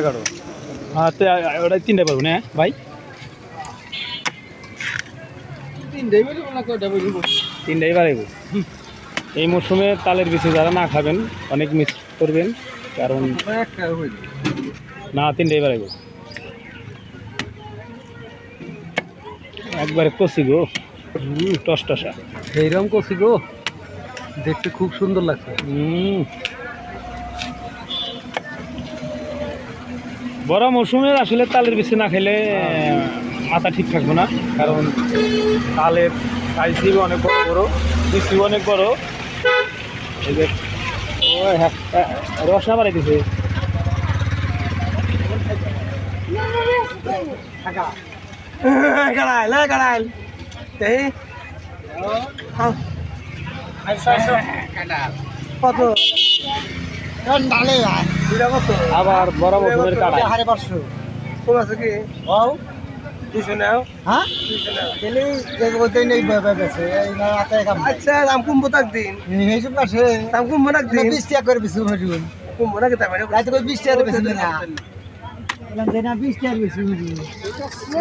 এগারো। হ্যাঁ ওটা তিনটে পারব না? ভাই? তিনটাই পারব এই মরশুমে তালের বিচি যারা না খাবেন অনেক মিস করবেন কারণ না তিনটাই পারব। একবারে কষি গো। টস টসা এইরকম করছি গো দেখতে খুব সুন্দর লাগছে। হুম। বড় মৌসুমে আসলে তালের বেশি না খেলে আহ, মাথা ঠিক থাকবে না কারণ তালের সাইজ অনেক বড় বড় বিচি অনেক বড়। এই হ্যাঁ, হ্যাঁ, রসা বাড়াই দিছে গাড়াইল গাড়াইল এই কত? ডালে আবার বড় মৌসুমের কাটাই হারে পাঁচশো। কম আছে কি? হও দুশো নাও। হ্যাঁ? গেলে দেখব তো নেই বেছে। এই না রাতে কাম আচ্ছা দাম কমবো তাক দিন। এই সব কাছে দাম কমবো নাক দিন। বিশ টাকা করে বেশি হয়ে যাবেন কমবো নাকি দাম রাতে বিশ টাকা বেশি না বিশ টাকা বেশি যাবে